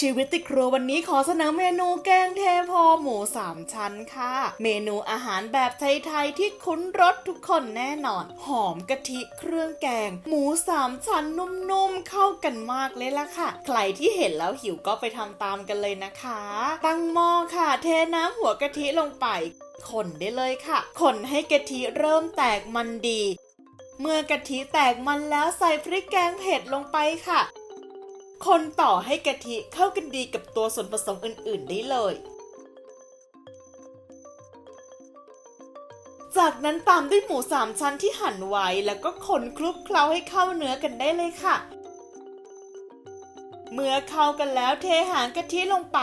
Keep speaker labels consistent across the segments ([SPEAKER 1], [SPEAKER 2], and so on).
[SPEAKER 1] ชีวิตติดครัววันนี้ขอเสนอเมนูแกงเทพอหมูสามชั้นค่ะ เมนูอาหารแบบไทยๆที่คุ้นรสทุกคนแน่นอน หอมกะทิเครื่องแกง หมูสามชั้นนุ่มๆเข้ากันมากเลยล่ะค่ะ ใครที่เห็นแล้วหิวก็ไปทำตามกันเลยนะคะ ตั้งหม้อค่ะ เทน้ำหัวกะทิลงไปคนได้เลยค่ะ คนให้กะทิเริ่มแตกมันดี เมื่อกะทิแตกมันแล้วใส่พริกแกงเผ็ดลงไปค่ะ คนต่อให้กะทิเข้ากันดีกับตัวส่วนผสมอื่น ๆ ได้เลย จากนั้นตามด้วยหมูสามชั้นที่หั่นไว้แล้วก็คนคลุกเคล้าให้เข้าเนื้อกันได้เลยค่ะ เมื่อเข้ากันแล้วเทหางกะทิลงไป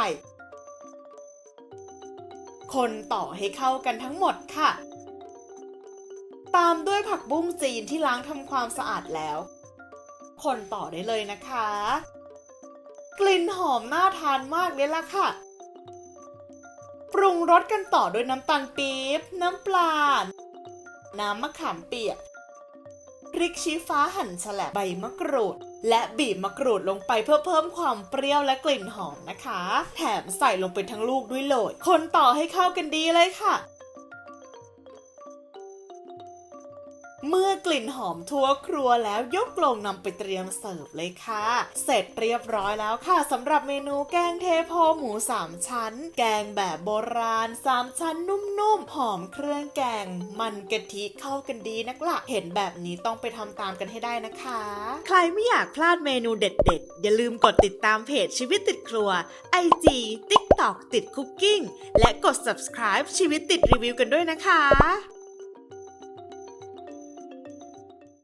[SPEAKER 1] คนต่อให้เข้ากันทั้งหมดค่ะ ตามด้วยผักบุ้งจีนที่ล้างทำความสะอาดแล้วคนต่อได้เลยนะคะ กลิ่นหอมน่าทานมากเลยล่ะค่ะ ปรุงรสกันต่อด้วยน้ำตาลปี๊บ น้ำปลา น้ำมะขามเปียก พริกชี้ฟ้าหั่นแฉลบใบมะกรูด และบีบมะกรูดลงไปเพื่อเพิ่มความเปรี้ยวและกลิ่นหอมนะคะ แถมใส่ลงไปทั้งลูกด้วยเลย คนต่อให้เข้ากันดีเลยค่ะ เมื่อกลิ่นหอมทั่วครัวแล้วยกลงนำไปเตรียมเสิร์ฟเลยค่ะ เสร็จเรียบร้อยแล้วค่ะสำหรับเมนูแกงเทโพหมูสามชั้น แกงแบบโบราณสามชั้นนุ่มๆ หอมเครื่องแกง มันกะทิเข้ากันดีนักละเห็นแบบนี้ต้องไปทำตามกันให้ได้นะคะ ใครไม่อยากพลาดเมนูเด็ดๆ อย่าลืมกดติดตามเพจชีวิตติดครัว IG TikTok ติดคุกกิ้งและกด subscribe ชีวิตติดรีวิวกันด้วยนะคะ